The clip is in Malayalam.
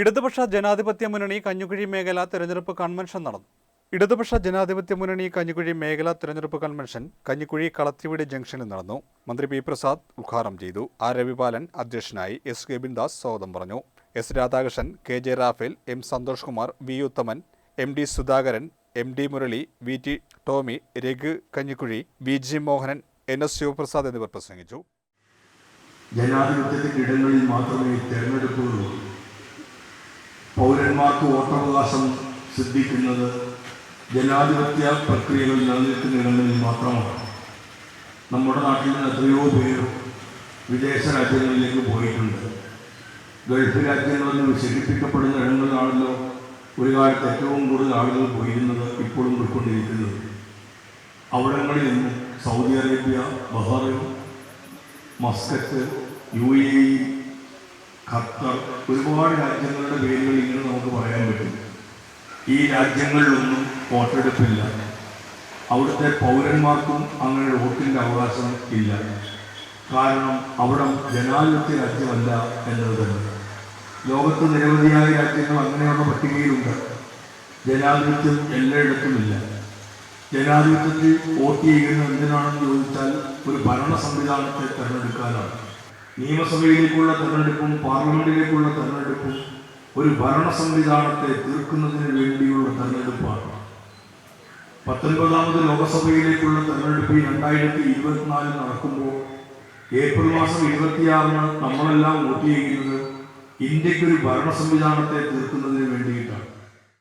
ഇടതുപക്ഷ ജനാധിപത്യ മുന്നണി കഞ്ഞുകുഴി മേഖല തെരഞ്ഞെടുപ്പ് കൺവെൻഷൻ നടന്നു. ഇടതുപക്ഷ ജനാധിപത്യ മുന്നണി കഞ്ഞുകുഴി മേഖല തെരഞ്ഞെടുപ്പ് കൺവെൻഷൻ കഞ്ഞിക്കുഴി കളത്തിവിടി ജംഗ്ഷനിൽ നടന്നു. മന്ത്രി പി പ്രസാദ് ഉദ്ഘാടനം ചെയ്തു. ആർ രവിപാലൻ അധ്യക്ഷനായി എസ് ഗോവിന്ദാസ് സ്വാഗതം പറഞ്ഞു. S Radhakrishnan K J Raphael M Santhosh Kumar V Uthaman M D Sudhakaran M D Murali V T Tomy Raghu Kanjikuzhi V G Mohanan N S Sivaprasad എന്നിവർ പ്രസംഗിച്ചു. ജനാധിപത്യത്തിന്റെ ഇടങ്ങളിൽ മാത്രമേ തിരഞ്ഞെടുപ്പുകളുള്ളൂ പൗരന്മാർക്ക് വോട്ടവകാശം സിദ്ധിക്കുന്നത് ജനാധിപത്യ പ്രക്രിയകൾ നിലനിൽക്കുന്ന ഇടങ്ങളിൽ മാത്രമാണ്. നമ്മുടെ നാട്ടിൽ നിന്ന് എത്രയോ പേർ വിദേശ രാജ്യങ്ങളിലേക്ക് പോയിട്ടുണ്ട്. ഗൾഫ് രാജ്യങ്ങളെന്ന് വിശേഷിപ്പിക്കപ്പെടുന്ന ഇടങ്ങളിലാണല്ലോ ഒരു കാലത്ത് ഏറ്റവും കൂടുതൽ ആളുകൾ പോയിരുന്നത് ഇപ്പോഴും പോയിക്കൊണ്ടിരിക്കുന്നത്. അവിടങ്ങളിൽ നിന്ന് Saudi Arabia Bahrain Muscat U A Qatar ഒരുപാട് രാജ്യങ്ങളുടെ പേരുകൾ ഈ രാജ്യങ്ങളിലൊന്നും വോട്ടെടുപ്പില്ല. അവിടുത്തെ പൗരന്മാർക്കും അങ്ങനെ വോട്ടിന്റെ അവകാശം ഇല്ല. കാരണം അവിടെ ജനാധിപത്യ രാജ്യമല്ല എന്നത് തന്നെ ലോകത്ത് നിരവധിയായ രാജ്യങ്ങൾ അങ്ങനെയുള്ള പട്ടികയിലുണ്ട്. ജനാധിപത്യം എല്ലായിടത്തുമില്ല ജനാധിപത്യത്തിൽ വോട്ട് ചെയ്യുന്നത് എന്തിനാണെന്ന് ചോദിച്ചാൽ ഒരു ഭരണ സംവിധാനത്തെ തിരഞ്ഞെടുക്കാനാണ്. നിയമസഭയിലേക്കുള്ള തിരഞ്ഞെടുപ്പും പാർലമെന്റിലേക്കുള്ള തെരഞ്ഞെടുപ്പും ഒരു ഭരണ സംവിധാനത്തെ തീർക്കുന്നതിന് വേണ്ടിയുള്ള തെരഞ്ഞെടുപ്പാണ്. പത്തൊൻപതാമത് ലോകസഭയിലേക്കുള്ള തെരഞ്ഞെടുപ്പ് രണ്ടായിരത്തി ഇരുപത്തിനാലിൽ നടക്കുമ്പോൾ ഏപ്രിൽ മാസം ഇരുപത്തിയാറിന് നമ്മളെല്ലാം വോട്ട് ചെയ്യുന്നത്. ഇന്ത്യക്കൊരു ഭരണ സംവിധാനത്തെ തീർക്കുന്നതിന് വേണ്ടിയിട്ടാണ്.